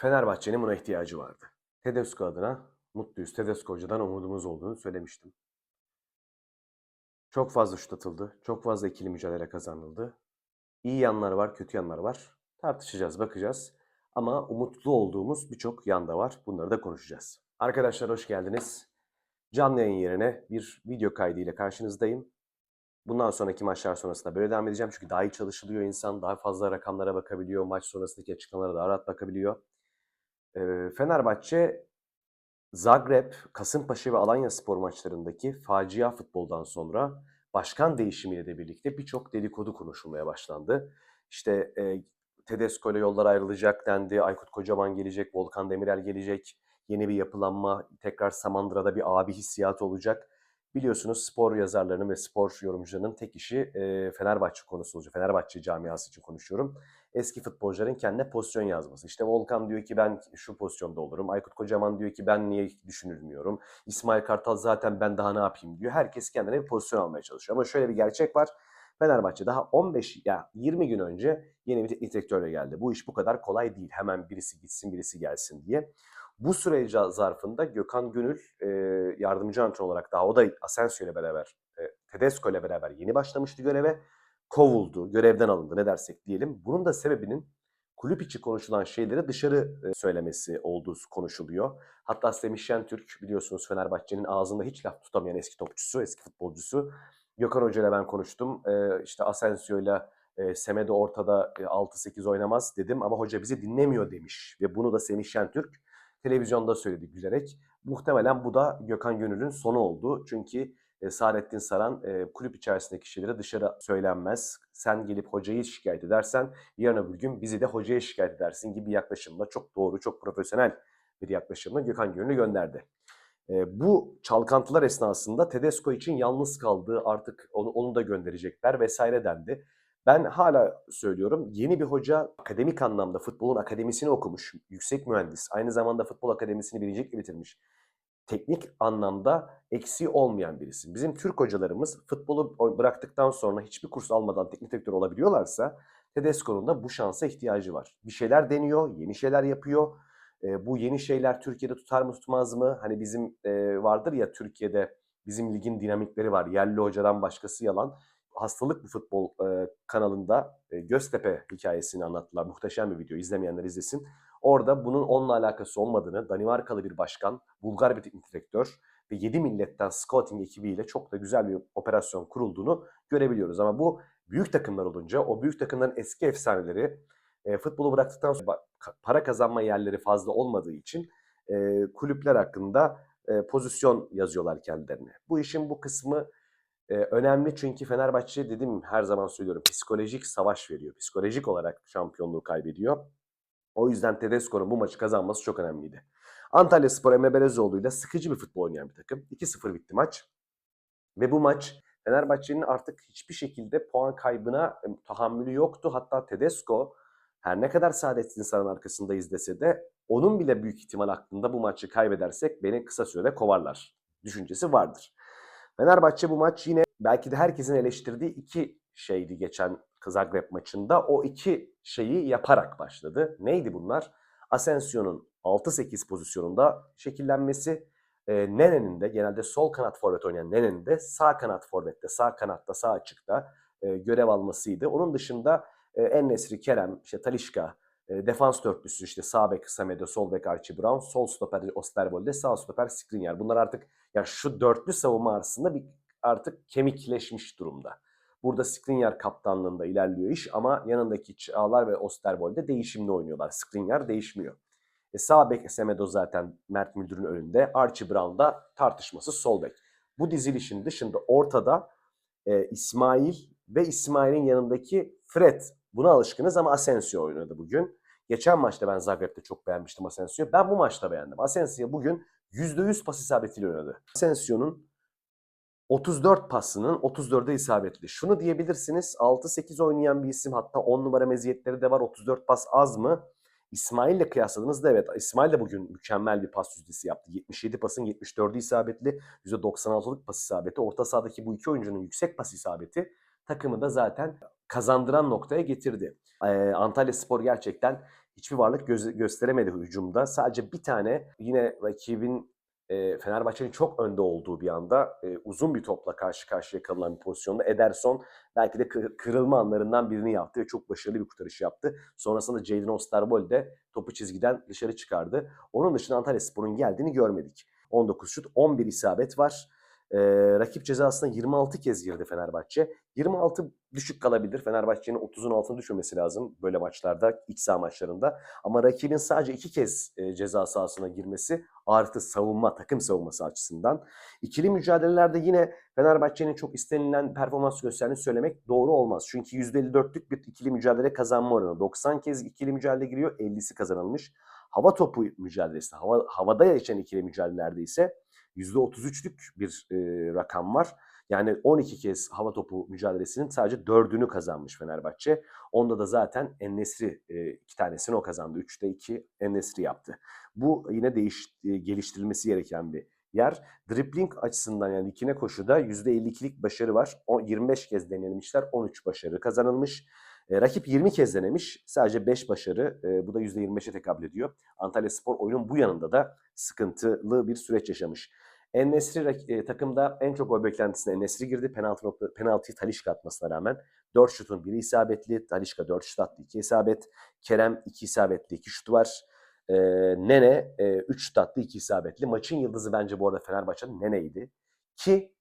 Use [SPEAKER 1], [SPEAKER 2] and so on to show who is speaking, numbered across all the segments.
[SPEAKER 1] Fenerbahçe'nin buna ihtiyacı vardı. Tedesco adına mutluyuz. Tedesco hocadan umudumuz olduğunu söylemiştim. Çok fazla şut atıldı. Çok fazla ikili mücadele kazanıldı. İyi yanlar var, kötü yanlar var. Tartışacağız, bakacağız. Ama umutlu olduğumuz birçok yan da var. Bunları da konuşacağız. Arkadaşlar hoş geldiniz. Canlı yayın yerine bir video kaydı ile karşınızdayım. Bundan sonraki maçlar sonrasında böyle devam edeceğim. Çünkü daha iyi çalışılıyor insan. Daha fazla rakamlara bakabiliyor. Maç sonrasındaki açıklamalara daha rahat bakabiliyor. Fenerbahçe Zagreb, Kasımpaşa ve Alanya spor maçlarındaki facia futboldan sonra başkan değişimiyle de birlikte birçok dedikodu konuşulmaya başlandı. İşte e, Tedesco ile yollar ayrılacak dendi. Aykut Kocaman gelecek, Volkan Demirel gelecek. Yeni bir yapılanma, tekrar Samandıra'da bir abi hissiyatı olacak. Biliyorsunuz spor yazarlarının ve spor yorumcularının tek işi e, Fenerbahçe konusu olacak. Fenerbahçe camiası için konuşuyorum. Eski futbolcuların kendine pozisyon yazması. İşte Volkan diyor ki ben şu pozisyonda olurum. Aykut Kocaman diyor ki ben niye düşünülmüyorum. İsmail Kartal zaten ben daha ne yapayım diyor. Herkes kendine bir pozisyon almaya çalışıyor. Ama şöyle bir gerçek var. Fenerbahçe daha 15 ya 20 gün önce yeni bir direktörle geldi. Bu iş bu kadar kolay değil. Hemen birisi gitsin birisi gelsin diye. Bu süre zarfında Gökhan Gönül e, yardımcı antrenör olarak daha o da Asensio ile beraber, e, Tedesco ile beraber yeni başlamıştı göreve. Kovuldu, görevden alındı ne dersek diyelim. Bunun da sebebinin kulüp içi konuşulan şeyleri dışarı e, söylemesi olduğu konuşuluyor. Hatta Semih Şentürk biliyorsunuz Fenerbahçe'nin ağzında hiç laf tutamayan eski topçusu, eski futbolcusu. Gökhan Hoca ile ben konuştum. E, işte Asensio ile e, Semedo ortada e, 6-8 oynamaz dedim ama hoca bizi dinlemiyor demiş. Ve bunu da Semih Şentürk televizyonda söyledi gülerek. Muhtemelen bu da Gökhan Gönül'ün sonu oldu. Çünkü e, Saadettin Saran e, kulüp içerisindeki şeyleri dışarı söylenmez. Sen gelip hocayı şikayet edersen yarın öbür gün bizi de hocaya şikayet edersin gibi yaklaşımla çok doğru, çok profesyonel bir yaklaşımla Gökhan Gönül'ü gönderdi. Bu çalkantılar esnasında Tedesco için yalnız kaldığı artık onu, onu da gönderecekler vesaire dendi. Ben hala söylüyorum yeni bir hoca akademik anlamda futbolun akademisini okumuş, yüksek mühendis, aynı zamanda futbol akademisini birincilikle bitirmiş. Teknik anlamda eksiği olmayan birisi. Bizim Türk hocalarımız futbolu bıraktıktan sonra hiçbir kurs almadan teknik direktör olabiliyorlarsa Tedesco'nun da bu şansa ihtiyacı var. Bir şeyler deniyor, yeni şeyler yapıyor. E, bu yeni şeyler Türkiye'de tutar mı tutmaz mı? Hani bizim e, vardır ya Türkiye'de bizim ligin dinamikleri var. Yerli hocadan başkası yalan hastalık bir futbol e, kanalında e, Göztepe hikayesini anlattılar. Muhteşem bir video. İzlemeyenler izlesin. Orada bunun onunla alakası olmadığını, Danimarkalı bir başkan, Bulgar bir teknik direktör ve 7 milletten scouting ekibiyle çok da güzel bir operasyon kurulduğunu görebiliyoruz. Ama bu büyük takımlar olunca o büyük takımların eski efsaneleri e, futbolu bıraktıktan sonra para kazanma yerleri fazla olmadığı için e, kulüpler hakkında e, pozisyon yazıyorlar kendilerine. Bu işin bu kısmı ee, önemli çünkü Fenerbahçe dedim her zaman söylüyorum psikolojik savaş veriyor. Psikolojik olarak şampiyonluğu kaybediyor. O yüzden Tedesco'nun bu maçı kazanması çok önemliydi. Antalya Spor Emre Belezoğlu ile sıkıcı bir futbol oynayan bir takım. 2-0 bitti maç. Ve bu maç Fenerbahçe'nin artık hiçbir şekilde puan kaybına tahammülü yoktu. Hatta Tedesco her ne kadar Saadettin Saran arkasında izlese de onun bile büyük ihtimal aklında bu maçı kaybedersek beni kısa sürede kovarlar düşüncesi vardır. Fenerbahçe bu maç yine belki de herkesin eleştirdiği iki şeydi geçen Zagreb maçında. O iki şeyi yaparak başladı. Neydi bunlar? Asensio'nun 6-8 pozisyonunda şekillenmesi, e, Nene'nin de genelde sol kanat forvet oynayan Nene'nin de sağ kanat forvette, sağ kanatta, sağ açıkta e, görev almasıydı. Onun dışında e, Ennesri, Kerem, işte Talişka, e, defans dörtlüsü işte sağ bek Samedo, sol bek Archie Brown, sol stoper Osterwolde, sağ stoper Skriniar. Bunlar artık ya şu dörtlü savunma arasında bir artık kemikleşmiş durumda. Burada Skriniar kaptanlığında ilerliyor iş ama yanındaki Çağlar ve Osterwolde değişimli oynuyorlar. Skriniar değişmiyor. E sağ bek Semedo zaten Mert Müldür'ün önünde. Archie Brown da tartışması sol bek. Bu dizilişin dışında ortada e, İsmail ve İsmail'in yanındaki Fred. Buna alışkınız ama Asensio oynadı bugün. Geçen maçta ben Zagreb'de çok beğenmiştim Asensio'yu. Ben bu maçta beğendim. Asensio bugün %100 pas isabetiyle oynadı. Asensio'nun 34 pasının 34'e isabetli. Şunu diyebilirsiniz 6-8 oynayan bir isim hatta 10 numara meziyetleri de var 34 pas az mı? İsmail ile kıyasladığınızda evet İsmail de bugün mükemmel bir pas yüzdesi yaptı. 77 pasın 74'ü isabetli. %96'lık pas isabeti. Orta sahadaki bu iki oyuncunun yüksek pas isabeti takımı da zaten kazandıran noktaya getirdi. Antalya Spor gerçekten hiçbir varlık göze- gösteremedi hücumda. Sadece bir tane yine rakibin e, Fenerbahçe'nin çok önde olduğu bir anda e, uzun bir topla karşı karşıya kalınan bir pozisyonda Ederson belki de kı- kırılma anlarından birini yaptı ve çok başarılı bir kurtarış yaptı. Sonrasında Jadon Osterwold de topu çizgiden dışarı çıkardı. Onun dışında Antalya Spor'un geldiğini görmedik. 19 şut, 11 isabet var. Ee, rakip cezasına 26 kez girdi Fenerbahçe. 26 düşük kalabilir. Fenerbahçe'nin 30'un altına düşmemesi lazım böyle maçlarda, iç saha maçlarında. Ama rakibin sadece iki kez e, ceza sahasına girmesi artı savunma, takım savunması açısından. İkili mücadelelerde yine Fenerbahçe'nin çok istenilen performans gösterdiğini söylemek doğru olmaz. Çünkü %54'lük bir ikili mücadele kazanma oranı. 90 kez ikili mücadele giriyor, 50'si kazanılmış. Hava topu mücadelesi, hava, havada geçen ikili mücadelelerde ise %33'lük bir e, rakam var. Yani 12 kez hava topu mücadelesinin sadece 4'ünü kazanmış Fenerbahçe. Onda da zaten Ennesri e, iki tanesini o kazandı. 3'te 2 Ennesri yaptı. Bu yine değiş, e, geliştirilmesi gereken bir yer. Dribbling açısından yani ikine koşuda %52'lik başarı var. O 25 kez denenmişler. 13 başarı kazanılmış. E, rakip 20 kez denemiş. Sadece 5 başarı. Bu da %25'e tekabül ediyor. Antalya Spor oyunun bu yanında da sıkıntılı bir süreç yaşamış. Ennesri rak- e, takımda en çok gol beklentisine Ennesri girdi. Penaltı nokta, penaltıyı Talişka atmasına rağmen 4 şutun biri isabetli. Talişka 4 şut attı 2 isabet. Kerem 2 isabetli 2 şutu var. E, Nene 3 şut attı 2 isabetli. Maçın yıldızı bence bu arada Fenerbahçe'nin Nene'ydi. Ki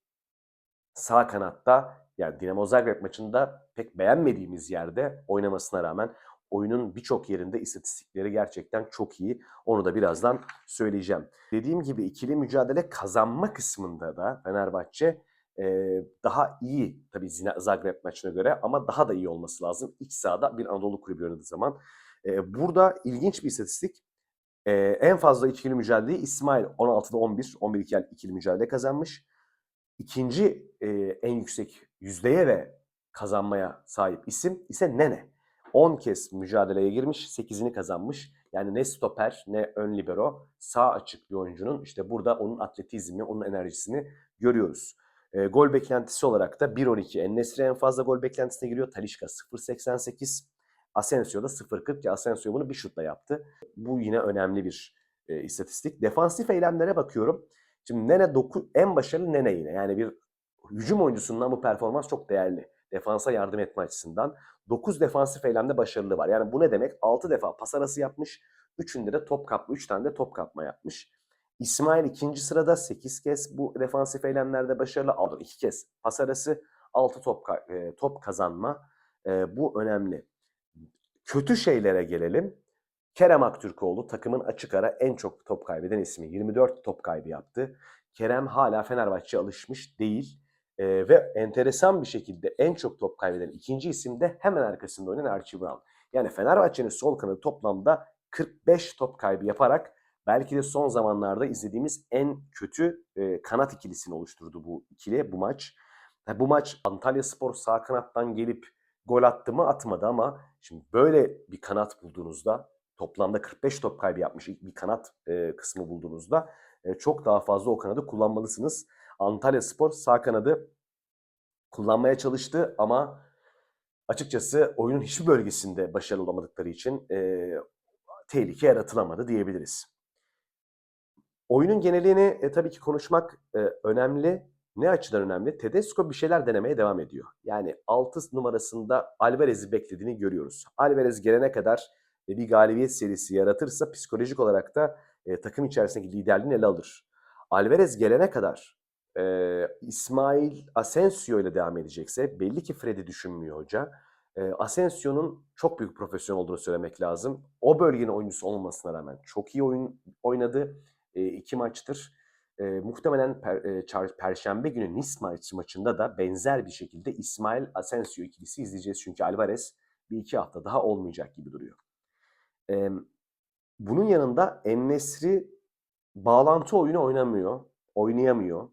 [SPEAKER 1] sağ kanatta yani Dinamo Zagreb maçında pek beğenmediğimiz yerde oynamasına rağmen oyunun birçok yerinde istatistikleri gerçekten çok iyi. Onu da birazdan söyleyeceğim. Dediğim gibi ikili mücadele kazanma kısmında da Fenerbahçe daha iyi tabii Zagreb maçına göre ama daha da iyi olması lazım. İç sahada bir Anadolu kulübü oynadığı zaman. Burada ilginç bir istatistik. En fazla ikili mücadeleyi İsmail 16'da 11, 11 ikili, mücadele kazanmış. İkinci en yüksek yüzdeye ve kazanmaya sahip isim ise Nene. 10 kez mücadeleye girmiş, 8'ini kazanmış. Yani ne stoper ne ön libero sağ açık bir oyuncunun işte burada onun atletizmi, onun enerjisini görüyoruz. E, gol beklentisi olarak da 1.12 Ennesri en fazla gol beklentisine giriyor. Talişka 0.88. Asensio da 0.40 ki Asensio bunu bir şutla yaptı. Bu yine önemli bir e, istatistik. Defansif eylemlere bakıyorum. Şimdi Nene doku, en başarılı Nene yine. Yani bir hücum oyuncusundan bu performans çok değerli. Defansa yardım etme açısından. 9 defansif eylemde başarılı var. Yani bu ne demek? 6 defa pas arası yapmış. 3'ünde de top kapma. 3 tane de top kapma yapmış. İsmail ikinci sırada 8 kez bu defansif eylemlerde başarılı. Aldı 2 kez pas arası, 6 top, e, top kazanma. E, bu önemli. Kötü şeylere gelelim. Kerem Aktürkoğlu takımın açık ara en çok top kaybeden ismi. 24 top kaybı yaptı. Kerem hala Fenerbahçe'ye alışmış değil. Ee, ve enteresan bir şekilde en çok top kaybeden ikinci isim de hemen arkasında oynayan Archie Brown. Yani Fenerbahçe'nin sol kanadı toplamda 45 top kaybı yaparak belki de son zamanlarda izlediğimiz en kötü e, kanat ikilisini oluşturdu bu ikili bu maç. Ha, bu maç Antalya Spor sağ kanattan gelip gol attı mı atmadı ama şimdi böyle bir kanat bulduğunuzda toplamda 45 top kaybı yapmış bir kanat e, kısmı bulduğunuzda e, çok daha fazla o kanadı kullanmalısınız. Antalya Spor sağ kanadı kullanmaya çalıştı ama açıkçası oyunun hiçbir bölgesinde başarılı olamadıkları için e, tehlike yaratılamadı diyebiliriz. Oyunun genelini e, tabii ki konuşmak e, önemli. Ne açıdan önemli? Tedesco bir şeyler denemeye devam ediyor. Yani 6 numarasında Alvarez'i beklediğini görüyoruz. Alvarez gelene kadar e, bir galibiyet serisi yaratırsa psikolojik olarak da e, takım içerisindeki liderliğini ele alır. Alvarez gelene kadar e, İsmail Asensio ile devam edecekse belli ki Fred'i düşünmüyor hoca. E, Asensio'nun çok büyük profesyonel olduğunu söylemek lazım. O bölgenin oyuncusu olmamasına rağmen çok iyi oyun oynadı. E, iki maçtır. E, muhtemelen per, e, Perşembe günü Nice maçı maçında da benzer bir şekilde İsmail Asensio ikilisi izleyeceğiz. Çünkü Alvarez bir iki hafta daha olmayacak gibi duruyor. E, bunun yanında Ennesri bağlantı oyunu oynamıyor, oynayamıyor.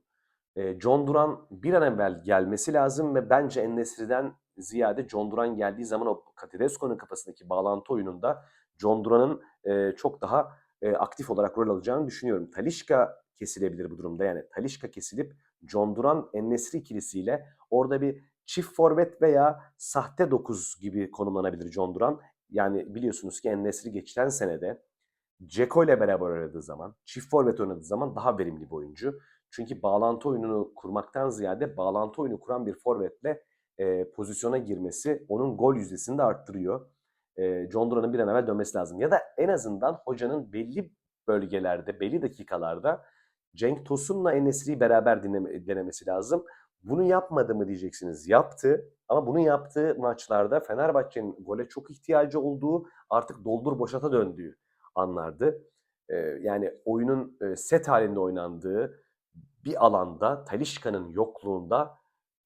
[SPEAKER 1] John Duran bir an evvel gelmesi lazım ve bence Ennesri'den ziyade John Duran geldiği zaman o Tedesco'nun kafasındaki bağlantı oyununda John Duran'ın çok daha aktif olarak rol alacağını düşünüyorum. Talişka kesilebilir bu durumda. Yani Talişka kesilip John Duran Ennesri ikilisiyle orada bir çift forvet veya sahte 9 gibi konumlanabilir John Duran. Yani biliyorsunuz ki En-Nesyri geçen senede Ceko ile beraber oynadığı zaman, çift forvet oynadığı zaman daha verimli bir oyuncu. Çünkü bağlantı oyununu kurmaktan ziyade bağlantı oyunu kuran bir forvetle e, pozisyona girmesi onun gol yüzdesini de arttırıyor. E, John Duran'ın bir an evvel dönmesi lazım. Ya da en azından hocanın belli bölgelerde, belli dakikalarda Cenk Tosun'la Enesri'yi beraber dinleme, denemesi lazım. Bunu yapmadı mı diyeceksiniz. Yaptı ama bunu yaptığı maçlarda Fenerbahçe'nin gole çok ihtiyacı olduğu artık doldur boşata döndüğü anlardı. Ee, yani oyunun set halinde oynandığı bir alanda Talişka'nın yokluğunda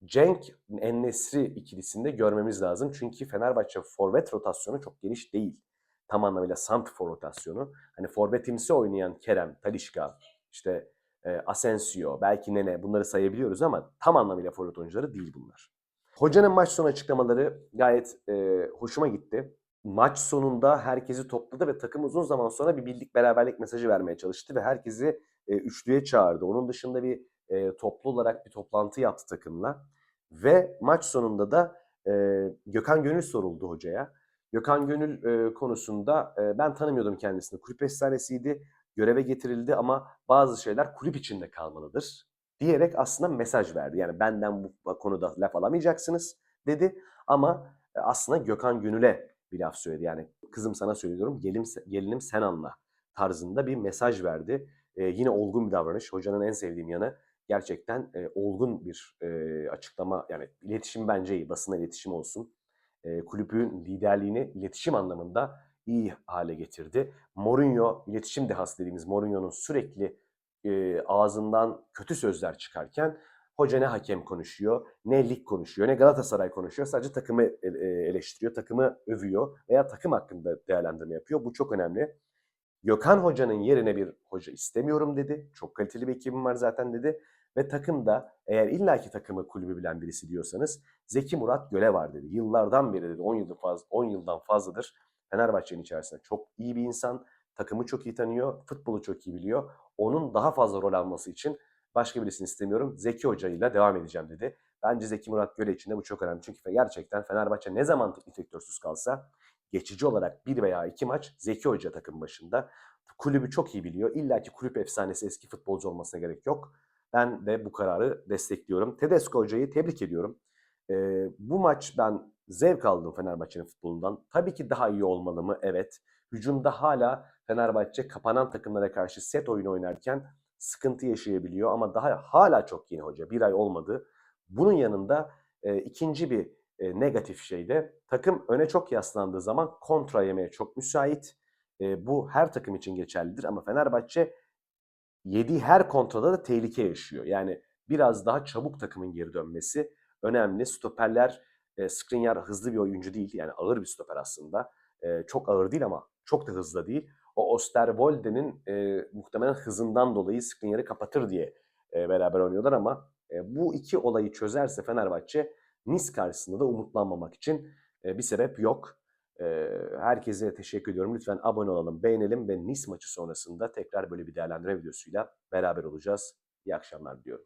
[SPEAKER 1] Cenk Ennesri ikilisinde görmemiz lazım. Çünkü Fenerbahçe forvet rotasyonu çok geniş değil. Tam anlamıyla santrfor rotasyonu. Hani forvetimsi oynayan Kerem, Talişka, işte e, Asensio, belki Nene bunları sayabiliyoruz ama tam anlamıyla forvet oyuncuları değil bunlar. Hocanın maç sonu açıklamaları gayet e, hoşuma gitti. Maç sonunda herkesi topladı ve takım uzun zaman sonra bir birlik beraberlik mesajı vermeye çalıştı ve herkesi e, üçlüye çağırdı. Onun dışında bir e, toplu olarak bir toplantı yaptı takımla. Ve maç sonunda da e, Gökhan Gönül soruldu hocaya. Gökhan Gönül e, konusunda e, ben tanımıyordum kendisini. Kulüp efsanesiydi, göreve getirildi ama bazı şeyler kulüp içinde kalmalıdır diyerek aslında mesaj verdi. Yani benden bu konuda laf alamayacaksınız dedi ama e, aslında Gökhan Gönül'e bir laf söyledi. Yani kızım sana söylüyorum gelinim, gelinim sen anla tarzında bir mesaj verdi. E, yine olgun bir davranış. Hocanın en sevdiğim yanı gerçekten e, olgun bir e, açıklama. Yani iletişim bence iyi. Basına iletişim olsun. E, kulübün liderliğini iletişim anlamında iyi hale getirdi. Mourinho, iletişim dehası dediğimiz Mourinho'nun sürekli e, ağzından kötü sözler çıkarken hoca ne hakem konuşuyor, ne lig konuşuyor, ne Galatasaray konuşuyor. Sadece takımı eleştiriyor, takımı övüyor veya takım hakkında değerlendirme yapıyor. Bu çok önemli. Gökhan Hoca'nın yerine bir hoca istemiyorum dedi. Çok kaliteli bir ekibim var zaten dedi. Ve takımda eğer illaki takımı kulübü bilen birisi diyorsanız Zeki Murat Göle var dedi. Yıllardan beri dedi 10 yıldan fazla 10 yıldan fazladır Fenerbahçe'nin içerisinde çok iyi bir insan. Takımı çok iyi tanıyor, futbolu çok iyi biliyor. Onun daha fazla rol alması için başka birisini istemiyorum. Zeki Hoca ile devam edeceğim dedi. Bence Zeki Murat Göle için de bu çok önemli. Çünkü gerçekten Fenerbahçe ne zaman teknik direktörsüz kalsa geçici olarak bir veya iki maç Zeki Hoca takım başında. Kulübü çok iyi biliyor. İlla ki kulüp efsanesi eski futbolcu olmasına gerek yok. Ben de bu kararı destekliyorum. Tedesco Hoca'yı tebrik ediyorum. Ee, bu maç ben zevk aldım Fenerbahçe'nin futbolundan. Tabii ki daha iyi olmalı mı? Evet. Hücumda hala Fenerbahçe kapanan takımlara karşı set oyunu oynarken sıkıntı yaşayabiliyor ama daha hala çok yeni hoca. Bir ay olmadı. Bunun yanında e, ikinci bir e, negatif şey de takım öne çok yaslandığı zaman kontra yemeye çok müsait. E, bu her takım için geçerlidir ama Fenerbahçe yediği her kontrada da tehlike yaşıyor. Yani biraz daha çabuk takımın geri dönmesi önemli. Stoperler, e, Skriniar hızlı bir oyuncu değil. Yani ağır bir stoper aslında. E, çok ağır değil ama çok da hızlı değil. O Osterwolde'nin e, muhtemelen hızından dolayı Skriniar'ı kapatır diye e, beraber oynuyorlar ama e, bu iki olayı çözerse Fenerbahçe Nice karşısında da umutlanmamak için bir sebep yok. Herkese teşekkür ediyorum. Lütfen abone olalım, beğenelim ve Nice maçı sonrasında tekrar böyle bir değerlendirme videosuyla beraber olacağız. İyi akşamlar diliyorum.